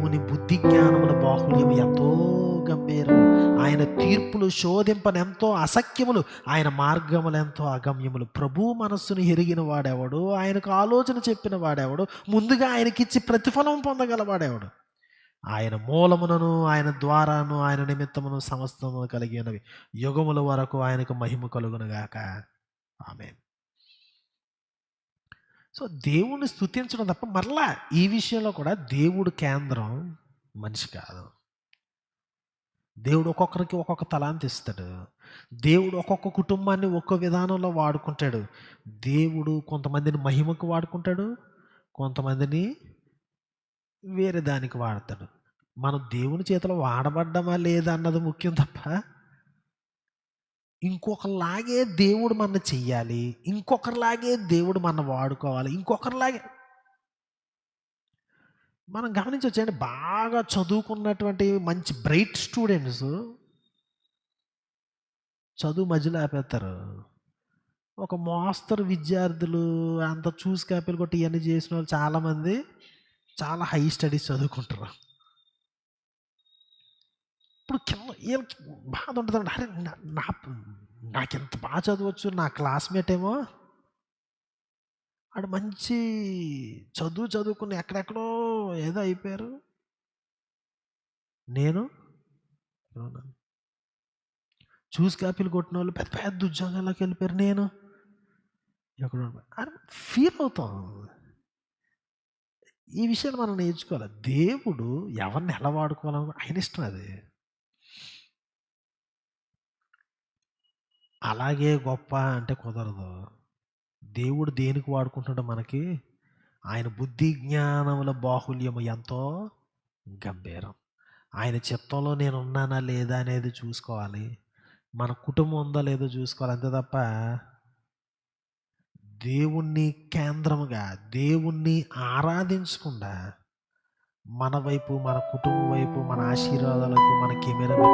బుద్ధి జ్ఞానముల బాహుళ్యం ఎంతో గంభీరం. ఆయన తీర్పులు శోధింపనెంతో అసఖ్యములు ఆయన మార్గములు ఎంతో అగమ్యములు. ప్రభు మనస్సును ఎరిగిన వాడెవడు? ఆయనకు ఆలోచన చెప్పిన వాడెవడు? ముందుగా ఆయనకిచ్చి ప్రతిఫలం పొందగలవాడెవడు ఆయన మూలమునను ఆయన ద్వారాను ఆయన నిమిత్తమును సమస్తమును కలిగినవి యుగముల వరకు ఆయనకు మహిమ కలుగునుగాక. ఆమె సో దేవుణ్ణి స్థుతించడం తప్ప మరలా ఈ విషయంలో కూడా దేవుడు కేంద్రం మనిషి కాదు. దేవుడు ఒక్కొక్కరికి ఒక్కొక్క తలాంతి ఇస్తాడు. దేవుడు ఒక్కొక్క కుటుంబాన్ని ఒక్కో విధానంలో వాడుకుంటాడు. దేవుడు కొంతమందిని మహిమకు వాడుకుంటాడు కొంతమందిని వేరే దానికి వాడతాడు. మనం దేవుని చేతిలో వాడబడ్డమా లేదా అన్నది ముఖ్యం తప్ప ఇంకొకరిలాగే దేవుడు మన చెయ్యాలి ఇంకొకరిలాగే దేవుడు మన వాడుకోవాలి ఇంకొకరిలాగే మనం గమనించవచ్చండి బాగా చదువుకున్నటువంటి మంచి బ్రైట్ స్టూడెంట్స్ చదువు మధ్యలో ఆపేస్తారు. ఒక మోస్తరు విద్యార్థులు అంత చూసి కాపీలు కొట్టి ఇవన్నీ చేసిన వాళ్ళు చాలామంది చాలా హై స్టడీస్ చదువుకుంటారు. ఇప్పుడు కింద వీళ్ళకి బాధ ఉంటుందండి అరే నా నాకెంత బాగా చదవచ్చు? నా క్లాస్మేట్ ఏమో ఆడు మంచి చదువు చదువుకుని ఎక్కడెక్కడో ఏదో అయిపోయారు. నేను జ్యూస్ ఉన్నాను. చూసి కాపీలు కొట్టిన వాళ్ళు పెద్ద పెద్ద ఉద్యోగాల్లోకి వెళ్ళిపోయారు. నేను ఎక్కడ అని ఫీల్ అవుతాం. ఈ విషయాలు మనం నేర్చుకోవాలి. దేవుడు ఎవరిని ఎలా వాడుకోవాలని ఆయన ఇష్టం అది. అలాగే గొప్ప అంటే కుదరదు. దేవుడు దేనికి వాడుకుంటాడో మనకి ఆయన బుద్ధి జ్ఞానముల బాహుల్యము ఎంతో గంభీరం. ఆయన చిత్తంలో నేను ఉన్నానా లేదా అనేది చూసుకోవాలి. మన కుటుంబం ఉందా లేదో చూసుకోవాలి. అంతే తప్ప దేవుణ్ణి కేంద్రముగా దేవుణ్ణి ఆరాధించకుండా మన వైపు మన కుటుంబం వైపు మన ఆశీర్వాదాలకు మన కెమెరా